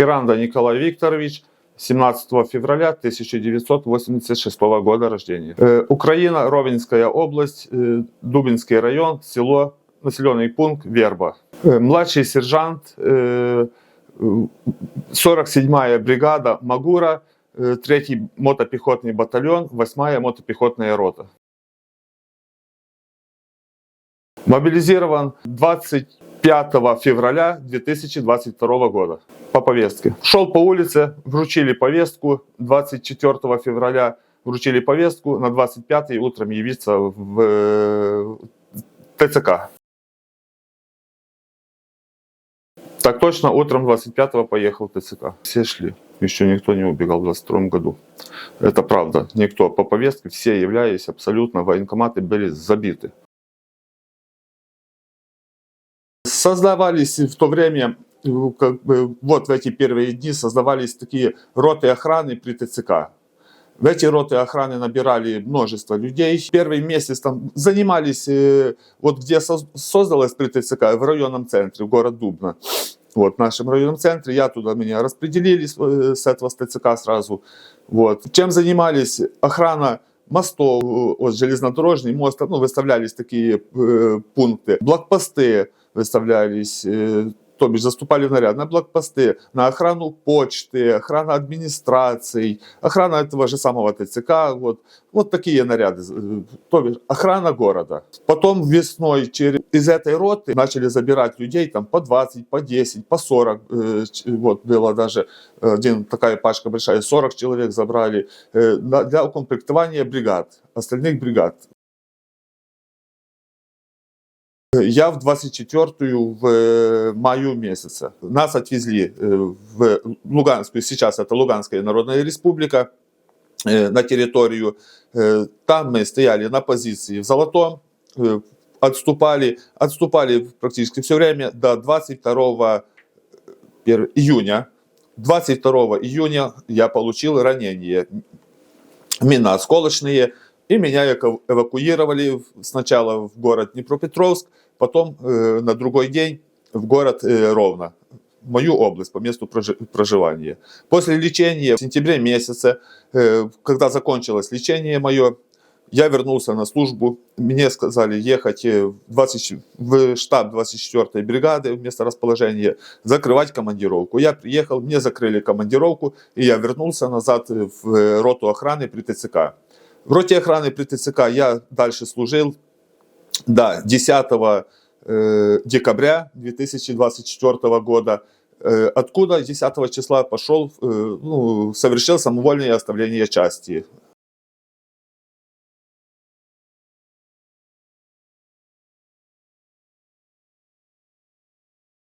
Хиранда Николай Викторович, 17 февраля 1986 года рождения. Э, Украина, Ровенская область, э, Дубинский район, село, населенный пункт Верба. Э, Младший сержант, э, э, 47-я бригада Магура, э, 3-й мотопехотный батальон, 8-я мотопехотная рота. Мобилизирован 25 февраля 2022 года по повестке. Шел по улице, вручили повестку. 24 февраля вручили повестку, на 25 утром явиться в э, ТЦК. Так точно, утром 25 поехал ТЦК. Все шли. Еще никто не убегал в 22 году. Это правда. Никто по повестке, все являлись абсолютно, военкоматы были забиты. Создавались в то время, э, как бы, вот в эти первые дни создавались такие роты охраны при ТЦК. В эти роты охраны набирали множество людей. Первый месяц там занимались, э, вот где соз- создалось при ТЦК, в районном центре, в город Дубна. Вот, в нашем районном центре, я туда меня распределили с, э, этого ТЦК сразу. Вот. Чем занимались? Охрана мостов, э, вот железнодорожный мост, ну, выставлялись такие э, пункты, блокпосты выставлялись, э, то бишь заступали в наряд на блокпосты, на охрану почты, охрана администраций, охрана этого же самого ТЦК, вот, вот такие наряды, э, то бишь охрана города. Потом весной через, из этой роты начали забирать людей там по 20, по 10, по 40, э, вот было даже один, такая пачка большая, 40 человек забрали для укомплектования бригад, остальных бригад. Я в 24-ю в э, маю месяце. Нас отвезли э, в Луганскую, сейчас это Луганская Народная Республика, э, на территорию. Там мы стояли на позиции в Золотом, отступали, отступали практически все время до 22 пер- июня. 22 июня я получил ранение миноосколочные, и меня эвакуировали сначала в город Днепропетровск, потом э, на другой день в город э, Ровно, мою область по месту прожи- проживания. После лечения в сентябре месяце, э, когда закончилось лечение мое, я вернулся на службу, мне сказали ехать э, в, 20 штаб 24-й бригады, в место расположения, закрывать командировку. Я приехал, мне закрыли командировку, и я вернулся назад в э, роту охраны при ТЦК. В роте охраны при ТЦК я дальше служил до 10 э, декабря 2024 года, откуда 10 числа пошел, э, ну, совершил самовольное оставление части.